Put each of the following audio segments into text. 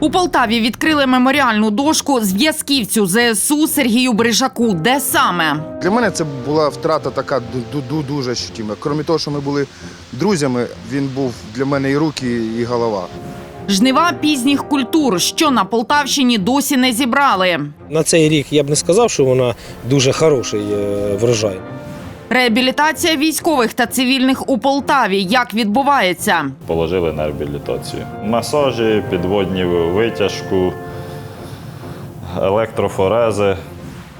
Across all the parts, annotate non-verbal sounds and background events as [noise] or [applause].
У Полтаві відкрили меморіальну дошку зв'язківцю ЗСУ Сергію Брижаку. Де саме? Для мене це була втрата така ду- ду- дуже ощутима. Крім того, що ми були друзями, він був для мене і руки, і голова. Жнива пізніх культур, що на Полтавщині досі не зібрали. На цей рік я б не сказав, що вона дуже хороший е, врожай. Реабілітація військових та цивільних у Полтаві. Як відбувається? положили на реабілітацію. Масажі, підводні витяжку, електрофорези.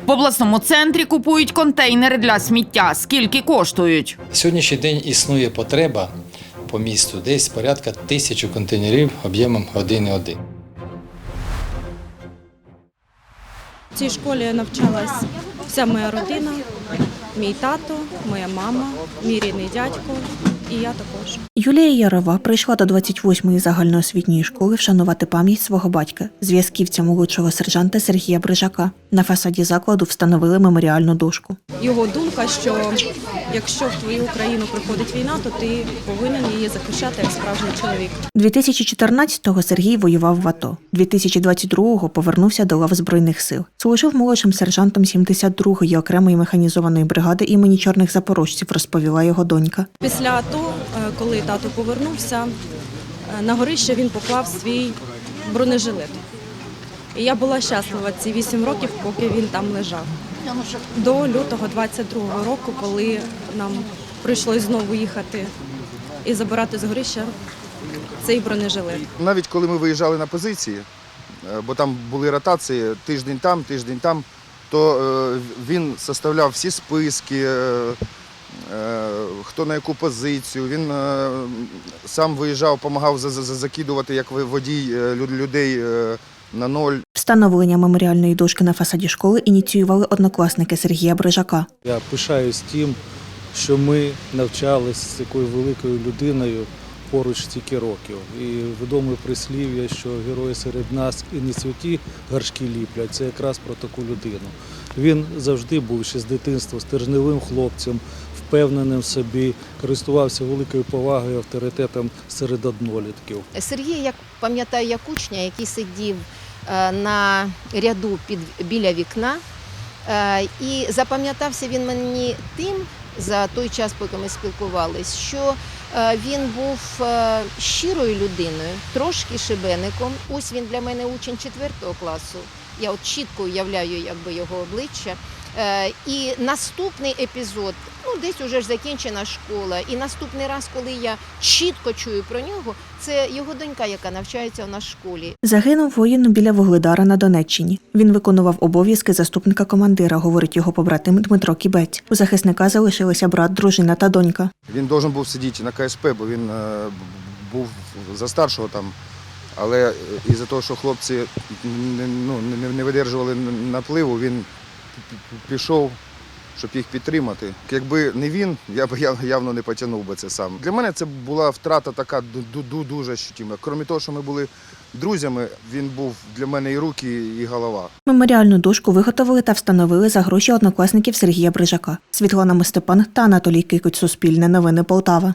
В обласному центрі купують контейнери для сміття. Скільки коштують? Сьогоднішній день існує потреба по місту десь порядка тисячі контейнерів об'ємом 1,1. В цій школі навчалась вся моя родина, мій тато, моя мама, мій рідний дядько і я також. Юлія Ярова прийшла до 28-ї загальноосвітньої школи вшанувати пам'ять свого батька, зв'язківця молодшого сержанта Сергія Брижака. На фасаді закладу встановили меморіальну дошку. Його думка, що якщо в твою країну приходить війна, то ти повинен її захищати як справжній чоловік. 2014-го Сергій воював в АТО. 2022-го повернувся до лав Збройних сил. Служив молодшим сержантом 72-ї окремої механізованої бригади імені чорних запорожців, розповіла його донька. Після АТО, е, коли тато повернувся, е, на горище він поклав свій бронежилет. І я була щаслива ці вісім років, поки він там лежав. До лютого 22-го року, коли нам прийшлось знову їхати і забирати з горища цей бронежилет. Навіть коли ми виїжджали на позиції, е, бо там були ротації тиждень там, тиждень там, то е, він составляв всі списки, хто на яку позицію. Він е, сам виїжджав, допомагав за- за- за- закидувати як водій е, людей е, на ноль. Встановлення меморіальної дошки на фасаді школи ініціювали однокласники Сергія Брижака. Я пишаюсь тим, що ми навчалися з такою великою людиною поруч стільки років. І відоме прислів'я, що герої серед нас і не святі горшки ліплять, це якраз про таку людину. Він завжди був ще з дитинства стержневим хлопцем, впевненим в собі, користувався великою повагою, авторитетом серед однолітків. Сергій, як пам'ятаю, як учня, який сидів е, на ряду під, біля вікна. Е, І запам'ятався він мені тим за той час, поки ми спілкувались, що е, він був щирою людиною, трошки шибеником. Ось він для мене учень четвертого класу. Я от чітко уявляю якби, його обличчя. Е, І наступний епізод, ну десь уже ж закінчена школа. І наступний раз, коли я чітко чую про нього, це його донька, яка навчається у нас в школі. Загинув воїн біля Вугледара на Донеччині. Він виконував обов'язки заступника командира, говорить його побратим Дмитро Кібець. У захисника залишилися брат, дружина та донька. Він должен був сидіти на КСП, бо він е, був за старшого там. Але із-за того, що хлопці не, ну, не, не видержували напливу, він пішов, щоб їх підтримати. Якби не він, я б яв- явно не потягнув би це сам. Для мене це була втрата така ду- ду- дуже ощутима. Крім того, що ми були друзями, він був для мене і руки, і голова. Меморіальну дошку виготовили та встановили за гроші однокласників Сергія Брижака. Світлана Мистепан та Анатолій Кикуть. Суспільне новини Полтава.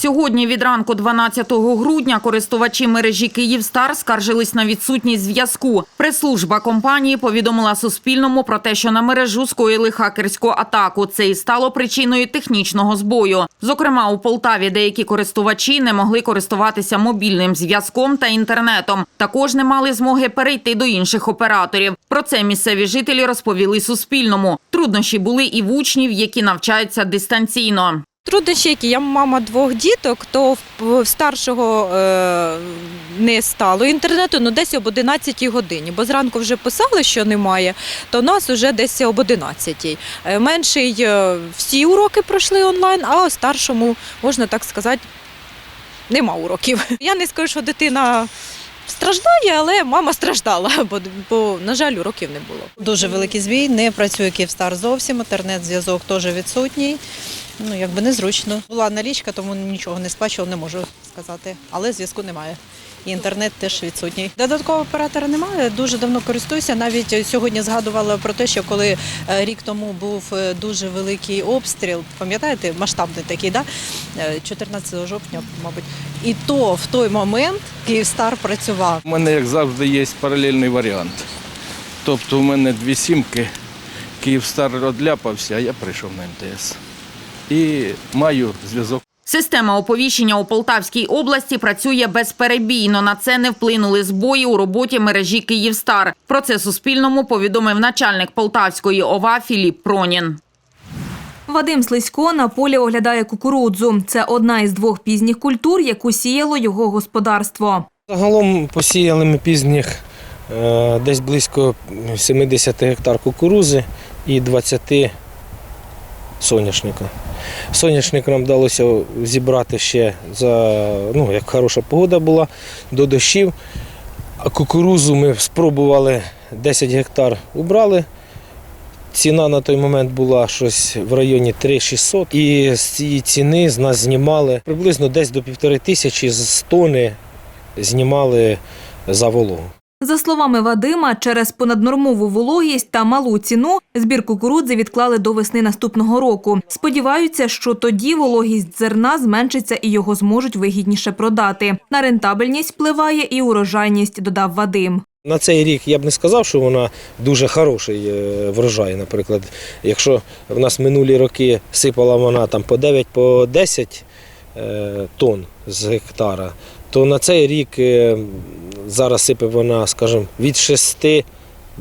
Сьогодні від ранку 12 грудня користувачі мережі Київстар скаржились на відсутність зв'язку. Прес-служба компанії повідомила Суспільному про те, що на мережу скоїли хакерську атаку. Це і стало причиною технічного збою. Зокрема, у Полтаві деякі користувачі не могли користуватися мобільним зв'язком та інтернетом. Також не мали змоги перейти до інших операторів. Про це місцеві жителі розповіли Суспільному. Труднощі були і в учнів, які навчаються дистанційно. Труднощі, які я мама двох діток, то в старшого е, не стало інтернету, ну десь об 11 годині. Бо зранку вже писали, що немає, то нас вже десь об 11. Е, Менший е, всі уроки пройшли онлайн, а старшому, можна так сказати, нема уроків. [laughs] Я не скажу, що дитина. Страждає, але мама страждала, бо, бо, на жаль, уроків не було. Дуже великий збій, не працює Київстар зовсім, інтернет-зв'язок теж відсутній. Ну, якби незручно. Була налічка, тому нічого не сплачував, не можу сказати. Але зв'язку немає. І інтернет теж відсутній. Додаткового оператора немає. Дуже давно користуюся. Навіть сьогодні згадувала про те, що коли е, рік тому був е, дуже великий обстріл, пам'ятаєте, масштабний такий, да? Е, 14 жовтня, мабуть, І то в той момент Київстар працював. У мене, як завжди, є паралельний варіант. Тобто у мене дві сімки, Київстар одляпався, а я прийшов на МТС. І маю зв'язок. Система оповіщення у Полтавській області працює безперебійно. На це не вплинули збої у роботі мережі Київстар. Про це Суспільному повідомив начальник Полтавської ОВА Філіп Пронін. Вадим Слизько на полі оглядає кукурудзу. Це одна із двох пізніх культур, яку сіяло його господарство. Загалом посіяли ми пізніх е, десь близько 70 гектар кукурузи і 20 соняшника. Соняшник нам вдалося зібрати ще за ну, як хороша погода була до дощів. А кукурузу ми спробували 10 гектар убрали. Ціна на той момент була щось в районі 3600. І з цієї ціни з нас знімали приблизно десь до півтори тисячі з тони знімали за вологу. За словами Вадима, через понаднормову вологість та малу ціну збір кукурудзи відклали до весни наступного року. Сподіваються, що тоді вологість зерна зменшиться і його зможуть вигідніше продати. На рентабельність впливає і урожайність, додав Вадим. На цей рік я б не сказав, що вона дуже хороший е, врожай. Наприклад, якщо в нас минулі роки сипала вона там по 9 по 10 е, тонн з гектара, то на цей рік е, зараз сипе вона, скажімо, від 6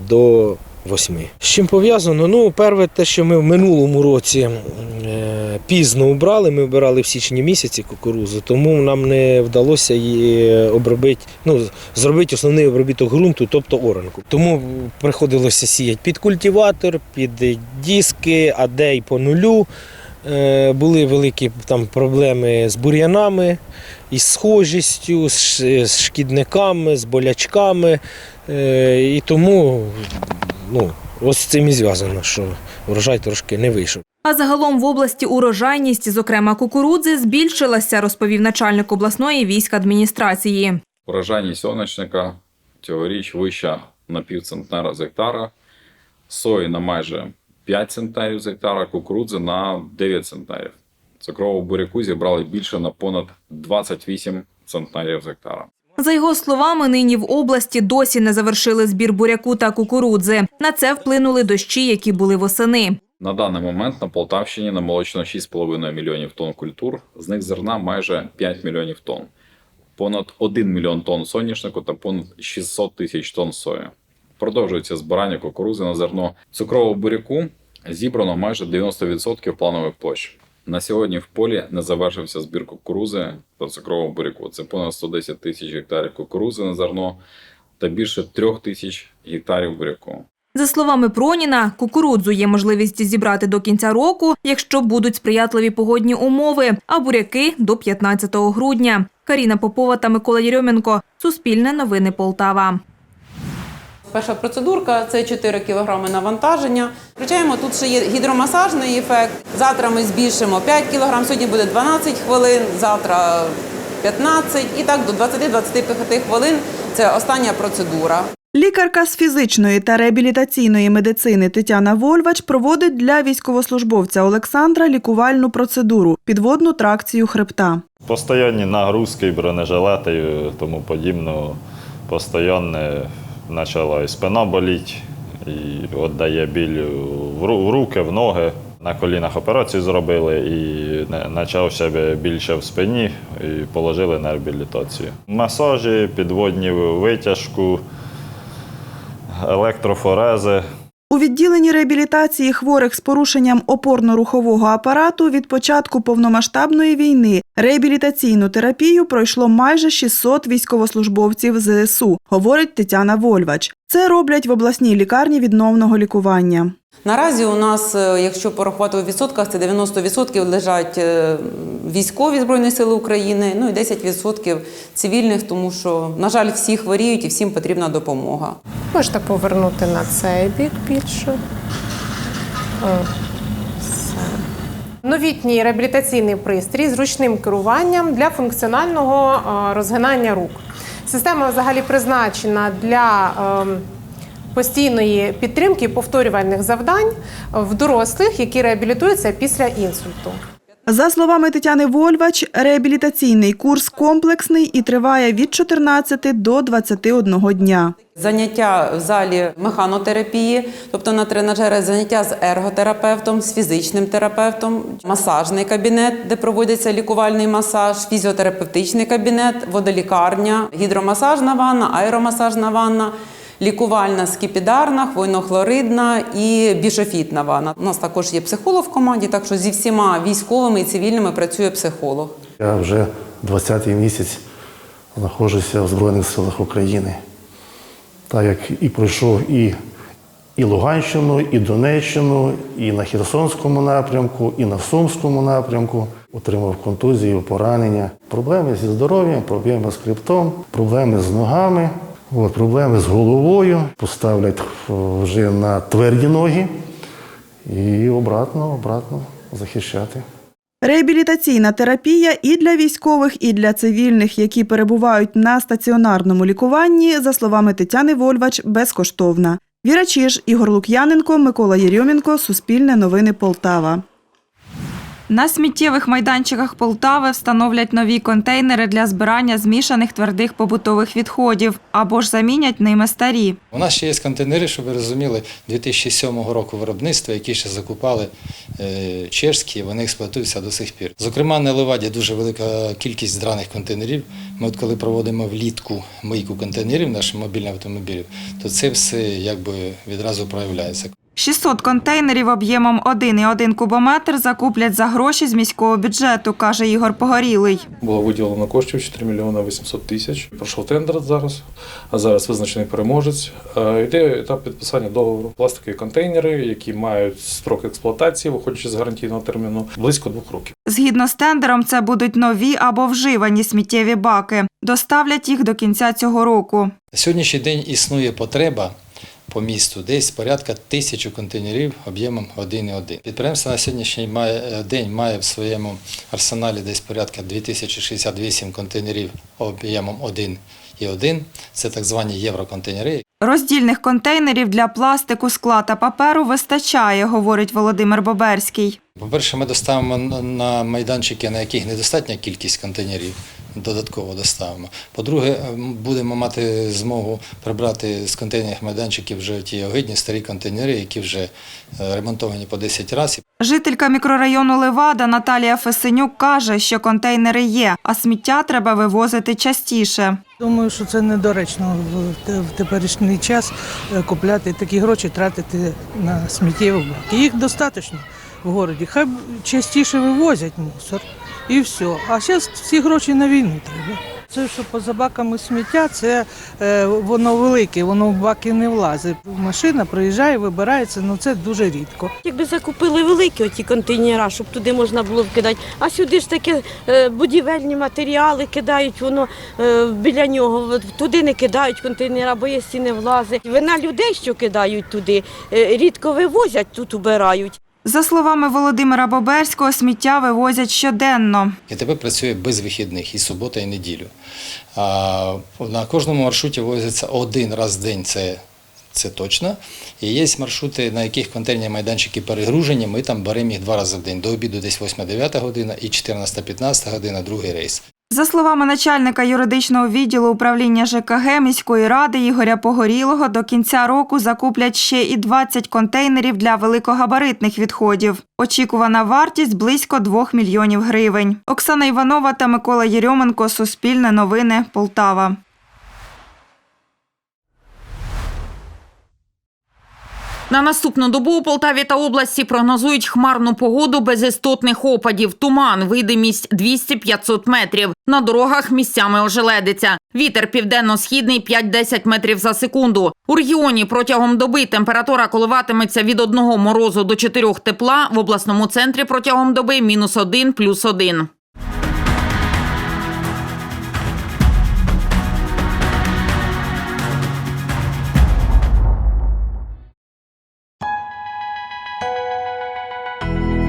до 8. З чим пов'язано? Ну, перше, те, що ми в минулому році е, пізно убрали, ми вбирали в січні місяці кукурузу, тому нам не вдалося її обробити, ну, зробити основний обробіток ґрунту, тобто оранку. Тому приходилося сіяти під культиватор, під диски, а де й по нулю. Е, Були великі там проблеми з бур'янами, із схожістю, з з шкідниками, з болячками. Е, І тому ну, ось з цим і зв'язано, що врожай трошки не вийшов. А загалом в області урожайність, зокрема кукурудзи, збільшилася, розповів начальник обласної військадміністрації. Урожайність соняшника цьогоріч вища на пів центнера з гектара, сої на майже 5 центнерів з гектара, кукурудзи на 9 центнерів. Цукрового буряку зібрали більше на понад 28 центнерів з гектара. За його словами, нині в області досі не завершили збір буряку та кукурудзи. На це вплинули дощі, які були восени. На даний момент на Полтавщині намолочено 6,5 мільйонів тонн культур, з них зерна майже 5 мільйонів тонн, понад 1 мільйон тонн соняшнику та понад 600 тисяч тонн сої. Продовжується збирання кукурузи на зерно цукрового буряку. Зібрано майже 90% планових площ. На сьогодні в полі не завершився збір кукурузи та цукрового буряку. Це понад 110 тисяч гектарів кукурузи на зерно та більше 3 тисяч гектарів буряку. За словами Проніна, кукурудзу є можливість зібрати до кінця року, якщо будуть сприятливі погодні умови, а буряки – до 15 грудня. Каріна Попова та Микола Єрьоменко. Суспільне новини Полтава. Перша процедурка це 4 кг навантаження. Включаємо тут ще є гідромасажний ефект. Завтра ми збільшимо 5 кг, сьогодні буде 12 хвилин, завтра 15 і так до 20-25 хвилин. Це остання процедура. Лікарка з фізичної та реабілітаційної медицини Тетяна Вольвач проводить для військовослужбовця Олександра лікувальну процедуру підводну тракцію хребта. Постоянні нагрузки, бронежилети і тому подібне. Постійно почала і спина боліти, і віддає біль в руки, в ноги. На колінах операцію зробили і почав почався більше в спині і положили на реабілітацію. Масажі, підводні витяжку, електрофорези. У відділенні реабілітації хворих з порушенням опорно-рухового апарату від початку повномасштабної війни реабілітаційну терапію пройшло майже 600 військовослужбовців ЗСУ, говорить Тетяна Вольвач. Це роблять в обласній лікарні відновного лікування. Наразі у нас, е, якщо порахувати у відсотках, це 90% лежать е, військові Збройні Сили України, ну і 10% цивільних, тому що, на жаль, всі хворіють і всім потрібна допомога. Можете повернути на цей бік більше. Новітній реабілітаційний пристрій з ручним керуванням для функціонального е, розгинання рук. Система взагалі призначена для ем, постійної підтримки повторювальних завдань в дорослих, які реабілітуються після інсульту. За словами Тетяни Вольвач, реабілітаційний курс комплексний і триває від 14 до 21 дня. Заняття в залі механотерапії, тобто на тренажери, заняття з ерготерапевтом, з фізичним терапевтом, масажний кабінет, де проводиться лікувальний масаж, фізіотерапевтичний кабінет, водолікарня, гідромасажна ванна, аеромасажна ванна. Лікувальна скіпідарна, хвойно-хлоридна і бішофітна ванна. У нас також є психолог в команді, так що зі всіма військовими і цивільними працює психолог. Я вже 20-й місяць знаходжуся в Збройних силах України. Так як і пройшов і, і Луганщину, і Донеччину, і на Херсонському напрямку, і на Сумському напрямку. Отримав контузію, поранення. Проблеми зі здоров'ям, проблеми з хребтом, проблеми з ногами, от, проблеми з головою. Поставлять е, вже на тверді ноги і обратно, обратно захищати. Реабілітаційна терапія і для військових, і для цивільних, які перебувають на стаціонарному лікуванні, за словами Тетяни Вольвач, безкоштовна. Віра Чиж, Ігор Лук'яненко, Микола Єрьомінко, Суспільне новини Полтава. На сміттєвих майданчиках Полтави встановлять нові контейнери для збирання змішаних твердих побутових відходів або ж замінять ними старі. У нас ще є контейнери, щоб ви розуміли, 2007 року виробництва, які ще закупали е, чешські, вони експлуатуються до сих пір. Зокрема, на Леваді дуже велика кількість драних контейнерів. Ми от коли проводимо влітку мийку контейнерів наших мобільних автомобілів, то це все якби відразу проявляється. 600 контейнерів об'ємом 1,1 кубометр закуплять за гроші з міського бюджету, каже Ігор Погорілий. Було виділено коштів 4 мільйони 800 тисяч. Пройшов тендер зараз, а зараз визначений переможець. Е, Йде етап підписання договору. Пластикові контейнери, які мають строк експлуатації, виходячи з гарантійного терміну, близько двох років. Згідно з тендером, це будуть нові або вживані сміттєві баки. Доставлять їх до кінця цього року. На сьогоднішній день існує потреба по місту десь порядка тисячі контейнерів об'ємом 1,1. Підприємство на сьогоднішній день має в своєму арсеналі десь порядка 2068 контейнерів об'ємом 1,1. Це так звані євроконтейнери. Роздільних контейнерів для пластику, скла та паперу вистачає, говорить Володимир Боберський. По-перше, ми доставимо на майданчики, на яких недостатня кількість контейнерів. Додатково доставимо. По-друге, будемо мати змогу прибрати з контейнерних майданчиків вже ті огидні старі контейнери, які вже е, ремонтовані по 10 разів. Жителька мікрорайону Левада Наталія Фесенюк каже, що контейнери є, а сміття треба вивозити частіше. Думаю, що це недоречно в теперішній час е, купляти такі гроші, тратити на сміттєві баки. Їх достатньо в городі. Хай частіше вивозять мусор і все. А зараз всі гроші на війну треба. Це, що поза баками сміття, це е, воно велике, воно в баки не влазить. Машина приїжджає, вибирається, ну це дуже рідко. Якби закупили великі оті контейнера, щоб туди можна було вкидати, а сюди ж таке е, будівельні матеріали кидають, воно е, біля нього туди не кидають контейнера, бо якщо не влазить. Вина людей, що кидають туди, е, рідко вивозять, тут убирають. За словами Володимира Боберського, сміття вивозять щоденно. КТП працює без вихідних і субота, і неділю. На кожному маршруті возиться один раз в день. Це це точно. І є маршрути, на яких контейнерні майданчики перегружені. Ми там беремо їх два рази в день. До обіду десь 8-9 година і 14-15 година другий рейс. За словами начальника юридичного відділу управління ЖКГ міської ради Ігоря Погорілого, до кінця року закуплять ще і 20 контейнерів для великогабаритних відходів. Очікувана вартість близько 2 мільйонів гривень. Оксана Іванова та Микола Єрьоменко. Суспільне новини. Полтава. На наступну добу у Полтаві та області прогнозують хмарну погоду без істотних опадів. Туман, видимість 200-500 метрів. На дорогах місцями ожеледиться. Вітер південно-східний 5-10 метрів за секунду. У регіоні протягом доби температура коливатиметься від одного морозу до 4 тепла. В обласному центрі протягом доби мінус 1 плюс 1.